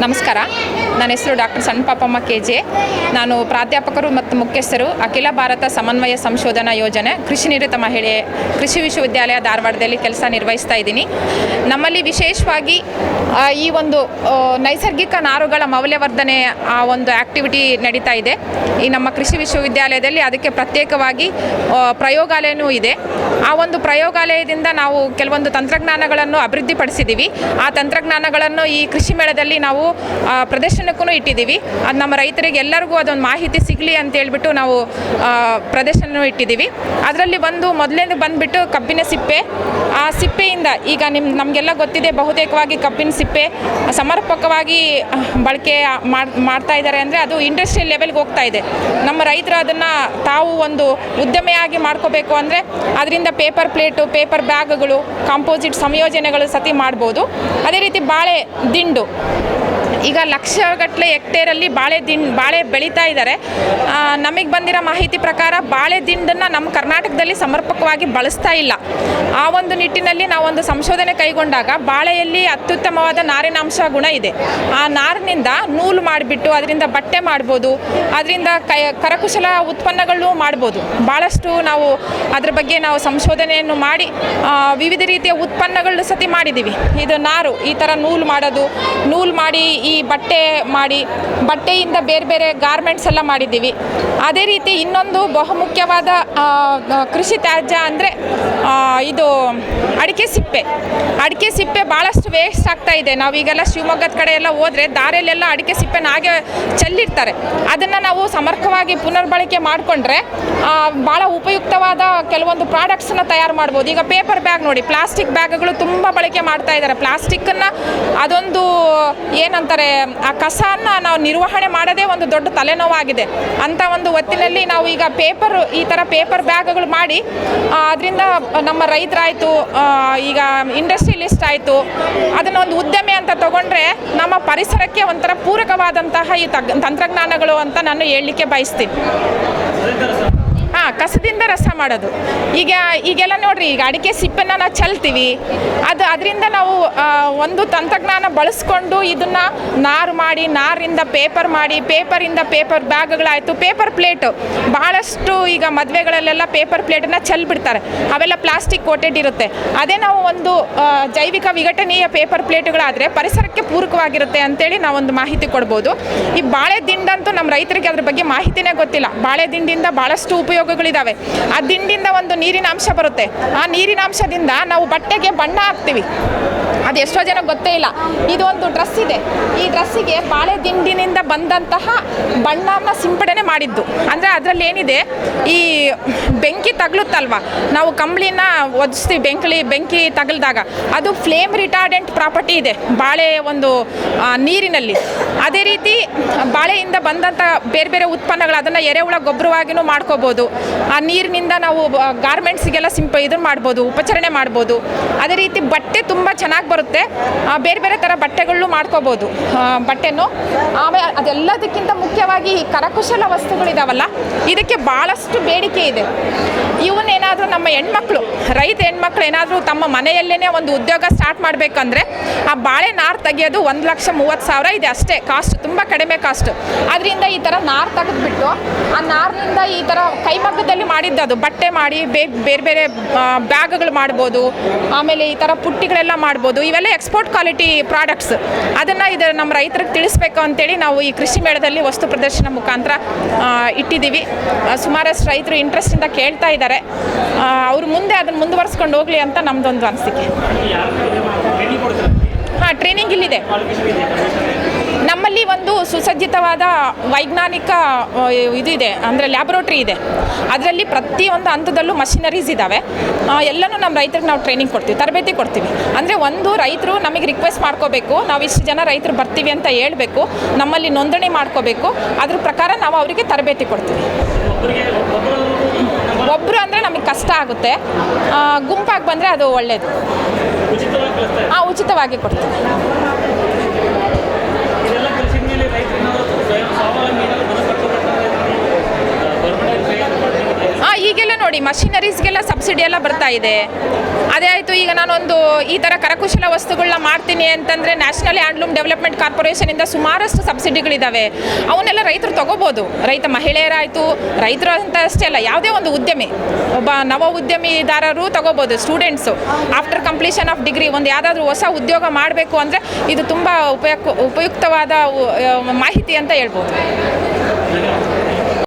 ನಮಸ್ಕಾರ. ನನ್ನ ಹೆಸರು ಡಾಕ್ಟರ್ ಸಣ್ಣ ಪಾಪಮ್ಮ ಕೆ ಜೆ ನಾನು ಪ್ರಾಧ್ಯಾಪಕರು ಮತ್ತು ಮುಖ್ಯಸ್ಥರು ಅಖಿಲ ಭಾರತ ಸಮನ್ವಯ ಸಂಶೋಧನಾ ಯೋಜನೆ ಕೃಷಿ ನಿರತ ಮಹಿಳೆ, ಕೃಷಿ ವಿಶ್ವವಿದ್ಯಾಲಯ ಧಾರವಾಡದಲ್ಲಿ ಕೆಲಸ ನಿರ್ವಹಿಸ್ತಾ ಇದ್ದೀನಿ. ನಮ್ಮಲ್ಲಿ ವಿಶೇಷವಾಗಿ ಈ ಒಂದು ನೈಸರ್ಗಿಕ ನಾರುಗಳ ಮೌಲ್ಯವರ್ಧನೆ, ಆ, ಒಂದು ಆ್ಯಕ್ಟಿವಿಟಿ ನಡೀತಾ ಇದೆ. ಈ ನಮ್ಮ ಕೃಷಿ ವಿಶ್ವವಿದ್ಯಾಲಯದಲ್ಲಿ ಅದಕ್ಕೆ ಪ್ರತ್ಯೇಕವಾಗಿ ಪ್ರಯೋಗಾಲಯನೂ ಇದೆ. ಆ ಒಂದು ಪ್ರಯೋಗಾಲಯದಿಂದ ನಾವು ಕೆಲವೊಂದು ತಂತ್ರಜ್ಞಾನಗಳನ್ನು ಅಭಿವೃದ್ಧಿಪಡಿಸಿದ್ದೀವಿ. ಆ ತಂತ್ರಜ್ಞಾನಗಳನ್ನು ಈ ಕೃಷಿ ಮೇಳದಲ್ಲಿ ನಾವು ಪ್ರದರ್ಶನಕ್ಕೂ ಇಟ್ಟಿದ್ದೀವಿ. ಅದು ನಮ್ಮ ರೈತರಿಗೆ ಎಲ್ಲರಿಗೂ ಅದೊಂದು ಮಾಹಿತಿ ಸಿಗಲಿ ಅಂತ ಹೇಳಿಬಿಟ್ಟು ನಾವು ಪ್ರದರ್ಶನ ಇಟ್ಟಿದ್ದೀವಿ. ಅದರಲ್ಲಿ ಒಂದು ಮೊದಲನೇದು ಬಂದುಬಿಟ್ಟು ಕಬ್ಬಿನ ಸಿಪ್ಪೆ. ಆ ಸಿಪ್ಪೆಯಿಂದ ಈಗ ನಿಮ್ಮ ನಮಗೆಲ್ಲ ಗೊತ್ತಿದೆ ಬಹುತೇಕವಾಗಿ ಕಬ್ಬಿನ ಸಿಪ್ಪೆ ಸಮರ್ಪಕವಾಗಿ ಬಳಕೆ ಮಾಡ್- ಮಾಡ್ತಾ ಇದ್ದಾರೆ ಅಂದರೆ ಅದು ಇಂಡಸ್ಟ್ರಿಯಲ್ ಲೆವೆಲ್ಗೆ ಹೋಗ್ತಾ ಇದೆ. ನಮ್ಮ ರೈತರು ಅದನ್ನು ತಾವು ಒಂದು ಉದ್ಯಮೆಯಾಗಿ ಮಾಡ್ಕೋಬೇಕು ಅಂದರೆ ಅದರಿಂದ ಪೇಪರ್ ಪ್ಲೇಟು ಪೇಪರ್ ಬ್ಯಾಗ್ಗಳು ಕಾಂಪೋಸಿಟ್ ಸಂಯೋಜನೆಗಳು ಸತಿ ಮಾಡ್ಬೋದು. ಅದೇ ರೀತಿ ಬಾಳೆ ದಿಂಡು. ಈಗ ಲಕ್ಷಗಟ್ಟಲೆ ಹೆಕ್ಟೇರಲ್ಲಿ ಬಾಳೆ ದಿನ್ ಬಾಳೆ ಬೆಳೀತಾ ಇದ್ದಾರೆ. ನಮಗೆ ಬಂದಿರೋ ಮಾಹಿತಿ ಪ್ರಕಾರ ಬಾಳೆ ದಿಂಡನ್ನು ನಮ್ಮ ಕರ್ನಾಟಕದಲ್ಲಿ ಸಮರ್ಪಕವಾಗಿ ಬಳಸ್ತಾ ಇಲ್ಲ. ಆ ಒಂದು ನಿಟ್ಟಿನಲ್ಲಿ ನಾವೊಂದು ಸಂಶೋಧನೆ ಕೈಗೊಂಡಾಗ ಬಾಳೆಯಲ್ಲಿ ಅತ್ಯುತ್ತಮವಾದ ನಾರಿನಾಂಶ ಗುಣ ಇದೆ. ಆ ನಾರಿನಿಂದ ನೂಲು ಮಾಡಿಬಿಟ್ಟು ಅದರಿಂದ ಬಟ್ಟೆ ಮಾಡ್ಬೋದು, ಅದರಿಂದ ಕೈ ಕರಕುಶಲ ಉತ್ಪನ್ನಗಳು ಮಾಡ್ಬೋದು. ಭಾಳಷ್ಟು ನಾವು ಅದ್ರ ಬಗ್ಗೆ ನಾವು ಸಂಶೋಧನೆಯನ್ನು ಮಾಡಿ ವಿವಿಧ ರೀತಿಯ ಉತ್ಪನ್ನಗಳು ಸತಿ ಮಾಡಿದ್ದೀವಿ ಇದು ನಾರು, ಈ ಥರ ನೂಲು ಮಾಡೋದು, ನೂಲು ಮಾಡಿ ಈ ಬಟ್ಟೆ ಮಾಡಿ, ಬಟ್ಟೆಯಿಂದ ಬೇರೆ ಬೇರೆ ಗಾರ್ಮೆಂಟ್ಸ್ ಎಲ್ಲ ಮಾಡಿದ್ದೀವಿ ಅದೇ ರೀತಿ ಇನ್ನೊಂದು ಬಹುಮುಖ್ಯವಾದ ಕೃಷಿ ತ್ಯಾಜ್ಯ ಅಂದರೆ ಇದು ಅಡಿಕೆ ಸಿಪ್ಪೆ. ಅಡಿಕೆ ಸಿಪ್ಪೆ ಭಾಳಷ್ಟು ವೇಸ್ಟ್ ಆಗ್ತಾ ಇದೆ. ನಾವೀಗೆಲ್ಲ ಶಿವಮೊಗ್ಗದ ಕಡೆ ಎಲ್ಲ ಹೋದರೆ ದಾರಿಯಲ್ಲೆಲ್ಲ ಅಡಿಕೆ ಸಿಪ್ಪೆನ ಹಾಗೆ ಚೆಲ್ಲಿರ್ತಾರೆ. ಅದನ್ನು ನಾವು ಸಮರ್ಪಕವಾಗಿ ಪುನರ್ಬಳಕೆ ಮಾಡಿಕೊಂಡ್ರೆ ಭಾಳ ಉಪಯುಕ್ತವಾದ ಕೆಲವೊಂದು ಪ್ರಾಡಕ್ಟ್ಸನ್ನು ತಯಾರು ಮಾಡ್ಬೋದು. ಈಗ ಪೇಪರ್ ಬ್ಯಾಗ್ ನೋಡಿ ಪ್ಲಾಸ್ಟಿಕ್ ಬ್ಯಾಗ್ಗಳು ತುಂಬ ಬಳಕೆ ಮಾಡ್ತಾ ಇದ್ದಾರೆ. ಪ್ಲಾಸ್ಟಿಕ್ಕನ್ನು ಅದೊಂದು, ಏನಂತಾರೆ, ಆ ಕಸನ ನಾವು ನಿರ್ವಹಣೆ ಮಾಡೋದೇ ಒಂದು ದೊಡ್ಡ ತಲೆನೋವಾಗಿದೆ. ಅಂಥ ಒಂದು ಹೊತ್ತಿನಲ್ಲಿ ನಾವು ಈಗ ಪೇಪರ್ ಈ ಥರ ಪೇಪರ್ ಬ್ಯಾಗ್ಗಳು ಮಾಡಿ ಅದರಿಂದ ನಮ್ಮ ರೈತರಾಯಿತು ಈಗ ಇಂಡಸ್ಟ್ರಿಯಲಿಸ್ಟ್ ಆಯಿತು ಅದನ್ನ ಒಂದು ಉದ್ಯಮೆ ಅಂತ ತಗೊಂಡ್ರೆ ನಮ್ಮ ಪರಿಸರಕ್ಕೆ ಒಂಥರ ಪೂರಕವಾದಂತಹ ಈ ತಂತ್ರಜ್ಞಾನಗಳು ಅಂತ ನಾನು ಹೇಳಲಿಕ್ಕೆ ಬಯಸ್ತೀನಿ. ಹಾಂ, ಕಸದಿಂದ ರಸ ಮಾಡೋದು. ಈಗ, ಈಗೆಲ್ಲ ನೋಡ್ರಿ, ಈಗ ಅಡಿಕೆ ಸಿಪ್ಪನ್ನು ನಾವು ಚೆಲ್ತೀವಿ. ಅದು ಅದರಿಂದ ನಾವು ಒಂದು ತಂತ್ರಜ್ಞಾನ ಬಳಸ್ಕೊಂಡು ಇದನ್ನು ನಾರು ಮಾಡಿ, ನಾರಿಂದ ಪೇಪರ್ ಮಾಡಿ, ಪೇಪರಿಂದ ಪೇಪರ್ ಬ್ಯಾಗ್ಗಳಾಯಿತು, ಪೇಪರ್ ಪ್ಲೇಟು. ಭಾಳಷ್ಟು ಈಗ ಮದುವೆಗಳಲ್ಲೆಲ್ಲ ಪೇಪರ್ ಪ್ಲೇಟನ್ನು ಚೆಲ್ಬಿಡ್ತಾರೆ. ಅವೆಲ್ಲ ಪ್ಲಾಸ್ಟಿಕ್ ಕೋಟೆಡ್ ಇರುತ್ತೆ. ಅದೇ ನಾವು ಒಂದು ಜೈವಿಕ ವಿಘಟನೀಯ ಪೇಪರ್ ಪ್ಲೇಟುಗಳಾದರೆ ಪರಿಸರಕ್ಕೆ ಪೂರಕವಾಗಿರುತ್ತೆ ಅಂತೇಳಿ ನಾವೊಂದು ಮಾಹಿತಿ ಕೊಡ್ಬೋದು. ಈ ಬಾಳೆ ದಿಂಡಂತೂ ನಮ್ಮ ರೈತರಿಗೆ ಅದ್ರ ಬಗ್ಗೆ ಮಾಹಿತಿನೇ ಗೊತ್ತಿಲ್ಲ. ಬಾಳೆ ದಿಂಡಿಂದ ಭಾಳಷ್ಟು ಉಪಯೋಗಗಳಿದ್ದಾವೆ ಆ ದಿಂಡಿಂದ ಒಂದು ನೀರಿನ ಅಂಶ ಬರುತ್ತೆ. ಆ ನೀರಿನ ಅಂಶದಿಂದ ನಾವು ಬಟ್ಟೆಗೆ ಬಣ್ಣ ಹಾಕ್ತೀವಿ. ಅದು ಎಷ್ಟೋ ಜನ ಗೊತ್ತೇ ಇಲ್ಲ. ಇದೊಂದು ಡ್ರೆಸ್ ಇದೆ. ಈ ಡ್ರೆಸ್ಸಿಗೆ ಬಾಳೆ ದಿಂಡಿನಿಂದ ಬಂದಂತಹ ಬಣ್ಣನ ಸಿಂಪಡಣೆ ಮಾಡಿದ್ದು. ಅಂದರೆ ಅದರಲ್ಲಿ ಏನಿದೆ, ಈ ಬೆಂಕಿ ತಗಲುತ್ತಲ್ವ? ನಾವು ಕಂಬಳಿನ ಒದಿಸ್ತೀವಿ ಬೆಂಕಿ ಬೆಂಕಿ ತಗಲಿದಾಗ ಅದು ಫ್ಲೇಮ್ ರಿಟಾರ್ಡೆಂಟ್ ಪ್ರಾಪರ್ಟಿ ಇದೆ, ಬಾಳೆ ಒಂದು ನೀರಿನಲ್ಲಿ. ಅದೇ ರೀತಿ ಬಾಳೆಯಿಂದ ಬಂದಂಥ ಬೇರೆ ಬೇರೆ ಉತ್ಪನ್ನಗಳು, ಅದನ್ನು ಎರೆಹುಳ ಗೊಬ್ಬರವಾಗಿಯೂ ಮಾಡ್ಕೋಬೋದು. ಆ ನೀರಿನಿಂದ ನಾವು ಗಾರ್ಮೆಂಟ್ಸಿಗೆಲ್ಲ ಸಿಂಪ ಇದನ್ನು ಮಾಡ್ಬೋದು, ಉಪಚರಣೆ ಮಾಡ್ಬೋದು. ಅದೇ ರೀತಿ ಬಟ್ಟೆ ತುಂಬ ಚೆನ್ನಾಗಿ ಬರುತ್ತೆ. ಆ, ಬೇರೆ ಬೇರೆ ಥರ ಬಟ್ಟೆಗಳನ್ನು ಮಾಡ್ಕೋಬೋದು. ಬಟ್ಟೆನೂ. ಆಮೇಲೆ ಅದೆಲ್ಲದಕ್ಕಿಂತ ಮುಖ್ಯವಾಗಿ ಈ ಕರಕುಶಲ ವಸ್ತುಗಳಿದಾವಲ್ಲ ಇದಕ್ಕೆ ಭಾಳಷ್ಟು ಬೇಡಿಕೆ ಇದೆ. ಇವನ್ನೇನಾದರೂ ನಮ್ಮ ಹೆಣ್ಮಕ್ಳು ರೈತ ಹೆಣ್ಮಕ್ಳು ಏನಾದರೂ ತಮ್ಮ ಮನೆಯಲ್ಲೇ ಒಂದು ಉದ್ಯೋಗ ಸ್ಟಾರ್ಟ್ ಮಾಡಬೇಕಂದ್ರೆ ಆ ಬಾಳೆ ನಾರು ತೆಗೆಯೋದು ಒಂದು ಲಕ್ಷ ಮೂವತ್ತು ಸಾವಿರ ಇದೆ ಅಷ್ಟೇ. ಕಾಸ್ಟ್ ತುಂಬ ಕಡಿಮೆ ಕಾಸ್ಟ್ ಅದರಿಂದ ಈ ಥರ ನಾರು ತೆಗೆದುಬಿಟ್ಟು ಆ ನಾರಿನಿಂದ ಈ ಥರ ಕೈಮಗ್ಗದಲ್ಲಿ ಮಾಡಿದ್ದದು ಬಟ್ಟೆ ಮಾಡಿ ಬೇರೆ ಬೇರೆ ಬ್ಯಾಗ್ಗಳು ಮಾಡ್ಬೋದು. ಆಮೇಲೆ ಈ ಥರ ಪುಟ್ಟಿಗಳೆಲ್ಲ ಮಾಡ್ಬೋದು. ಇವೆಲ್ಲ ಎಕ್ಸ್ಪೋರ್ಟ್ ಕ್ವಾಲಿಟಿ ಪ್ರಾಡಕ್ಟ್ಸ್ ಅದನ್ನು ಇದು ನಮ್ಮ ರೈತರಿಗೆ ತಿಳಿಸ್ಬೇಕು ಅಂತೇಳಿ ನಾವು ಈ ಕೃಷಿ ಮೇಳದಲ್ಲಿ ವಸ್ತು ಪ್ರದರ್ಶನ ಮುಖಾಂತರ ಇಟ್ಟಿದ್ದೀವಿ. ಸುಮಾರಷ್ಟು ರೈತರು ಇಂಟ್ರೆಸ್ಟಿಂದ ಕೇಳ್ತಾ ಇದ್ದಾರೆ. ಅವರು ಮುಂದೆ ಅದನ್ನು ಮುಂದುವರ್ಸ್ಕೊಂಡು ಹೋಗಲಿ ಅಂತ ನಮ್ಮದೊಂದು ಅನಿಸಿಕೆ. ಹಾಂ ಟ್ರೈನಿಂಗ್ ಇಲ್ಲಿದೆ. ಒಂದು ಸುಸಜ್ಜಿತವಾದ ವೈಜ್ಞಾನಿಕ ಇದಿದೆ ಅಂದರೆ ಲ್ಯಾಬೊರೇಟ್ರಿ ಇದೆ. ಅದರಲ್ಲಿ ಪ್ರತಿಯೊಂದು ಹಂತದಲ್ಲೂ ಮಷಿನರೀಸ್ ಇದ್ದಾವೆ ಎಲ್ಲನೂ ನಮ್ಮ ರೈತರಿಗೆ ನಾವು ಟ್ರೈನಿಂಗ್ ಕೊಡ್ತೀವಿ, ತರಬೇತಿ ಕೊಡ್ತೀವಿ. ಅಂದರೆ ಒಂದು ರೈತರು ನಮಗೆ ರಿಕ್ವೆಸ್ಟ್ ಮಾಡ್ಕೋಬೇಕು, ನಾವು ಇಷ್ಟು ಜನ ರೈತರು ಬರ್ತೀವಿ ಅಂತ ಹೇಳಬೇಕು, ನಮ್ಮಲ್ಲಿ ನೋಂದಣಿ ಮಾಡ್ಕೋಬೇಕು, ಅದ್ರ ಪ್ರಕಾರ ನಾವು ಅವರಿಗೆ ತರಬೇತಿ ಕೊಡ್ತೀವಿ. ಒಬ್ಬರು ಅಂದರೆ ನಮಗೆ ಕಷ್ಟ ಆಗುತ್ತೆ ಗುಂಪಾಗಿ ಬಂದರೆ ಅದು ಒಳ್ಳೆಯದು ಹಾಂ ಉಚಿತವಾಗಿ ಕೊಡ್ತೀವಿ ಇದೆಲ್ಲ ಕೃಷಿ ಮೇಲೆ ರೈತರು ಏನಾದ್ರು ಈಗೆಲ್ಲ ನೋಡಿ ಮಷಿನರೀಸ್ಗೆಲ್ಲ ಸಬ್ಸಿಡಿ ಎಲ್ಲ ಬರ್ತಾ ಇದೆ. ಅದೇ ಆಯಿತು, ಈಗ ನಾನೊಂದು ಈ ಥರ ಕರಕುಶಲ ವಸ್ತುಗಳನ್ನ ಮಾಡ್ತೀನಿ ಅಂತಂದರೆ ನ್ಯಾಷನಲ್ ಹ್ಯಾಂಡ್ಲೂಮ್ ಡೆವಲಪ್ಮೆಂಟ್ ಕಾರ್ಪೊರೇಷನಿಂದ ಸುಮಾರಷ್ಟು ಸಬ್ಸಿಡಿಗಳಿದ್ದಾವೆ ಅವನ್ನೆಲ್ಲ ರೈತರು ತೊಗೋಬೋದು. ರೈತ ಮಹಿಳೆಯರಾಯಿತು, ರೈತರು ಅಂತ ಅಷ್ಟೇ ಅಲ್ಲ, ಯಾವುದೇ ಒಂದು ಉದ್ಯಮಿ, ಒಬ್ಬ ನವ ಉದ್ಯಮಿದಾರರು ತೊಗೋಬೋದು students after completion of degree ಒಂದು ಯಾವುದಾದ್ರೂ ಹೊಸ ಉದ್ಯೋಗ ಮಾಡಬೇಕು ಅಂದರೆ ಇದು ತುಂಬ ಉಪಯುಕ್ ಉಪಯುಕ್ತವಾದ ಮಾಹಿತಿ ಅಂತ ಹೇಳ್ಬೋದು.